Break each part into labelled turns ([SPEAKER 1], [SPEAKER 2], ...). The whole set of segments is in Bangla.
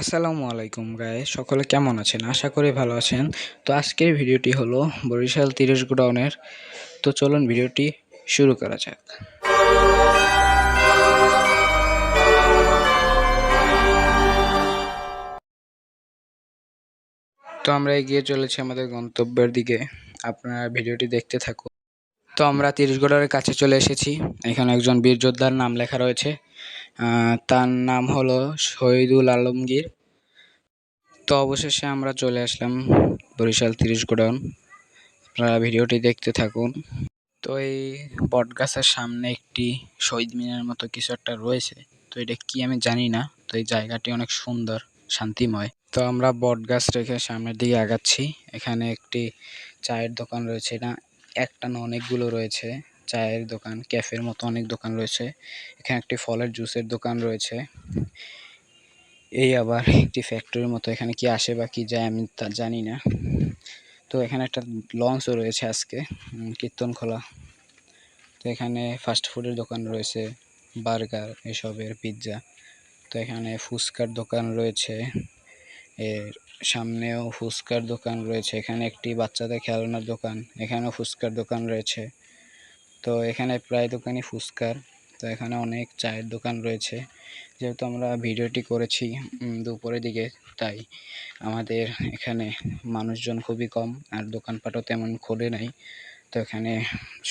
[SPEAKER 1] আসসালামু আলাইকুম গায়ে, সকলে কেমন আছেন? আশা করি ভালো আছেন। তো আজকের ভিডিওটি হলো বরিশাল তিরিশ গোডাউনের। তো চলুন ভিডিওটি শুরু করা যাক। তো আমরা এগিয়ে চলেছি আমাদের গন্তব্যের দিকে। আপনারা ভিডিওটি দেখতে থাকুন। তো আমরা তিরিশ গোডাউনের কাছে চলে এসেছি। এখানে একজন বীর যোদ্ধার নাম লেখা রয়েছে। তার নাম হলো শহীদুল আলমগীর। তো অবশেষে আমরা চলে আসলাম বরিশাল তিরিশ গোডাউন। আপনারা ভিডিওটি দেখতে থাকুন। তো এই বট গাছের সামনে একটি শহীদ মিনার মতো কিছু একটা রয়েছে। তো এটা কি আমি জানি না, তো এই জায়গাটি অনেক সুন্দর, শান্তিময়। তো আমরা বট গাছ রেখে সামনের দিকে আগাচ্ছি। এখানে একটি চায়ের দোকান রয়েছে। না একটা না অনেকগুলো রয়েছে। চায়ের দোকান ক্যাফের মতো অনেক দোকান রয়েছে। এখানে একটি ফলের জুসের দোকান রয়েছে। এই আবার একটি ফ্যাক্টরির মতো। এখানে কি আসে বা কি যায় আমি তা জানি না। তো এখানে একটা লঞ্চও রয়েছে আজকে উম, কীর্তনখোলা তো এখানে ফাস্ট ফুডের দোকান রয়েছে বার্গার এসবের পিৎজা তো এখানে ফুচকার দোকান রয়েছে। এর সামনেও ফুচকার দোকান রয়েছে। এখানে একটি বাচ্চাদের খেলনার দোকান এখানেও ফুচকার দোকান রয়েছে। তো এখানে প্রায় দোকানই ফুচকার। তো এখানে অনেক চায়ের দোকান রয়েছে। যেহেতু আমরা ভিডিওটি করেছি দুপুরের দিকে, তাই আমাদের এখানে মানুষজন খুবই কম আর দোকানপাটও তেমন খোলে নাই। তো এখানে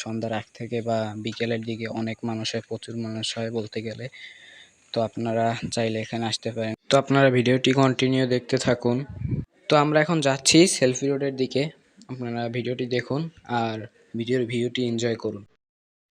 [SPEAKER 1] সন্ধ্যার আগ থেকে বা বিকেলের দিকে অনেক মানুষ হয় প্রচুর মানুষ হয় বলতে গেলে। তো আপনারা চাইলে এখানে আসতে পারেন। তো আপনারা ভিডিওটি কন্টিনিউ দেখতে থাকুন। তো আমরা এখন যাচ্ছি সেলফি রোডের দিকে। আপনারা ভিডিওটি দেখুন আর ভিডিওর ভিউটি এনজয় করুন।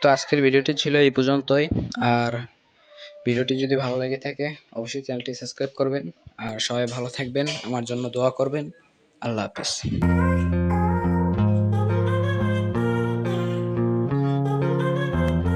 [SPEAKER 1] তো আজকের ভিডিওটি ছিল এই পর্যন্তই। আর ভিডিওটি যদি ভালো লেগে থাকে, অবশ্যই চ্যানেলটি সাবস্ক্রাইব করবেন। আর সবাই ভালো থাকবেন, আমার জন্য দোয়া করবেন। আল্লাহ হাফিজ।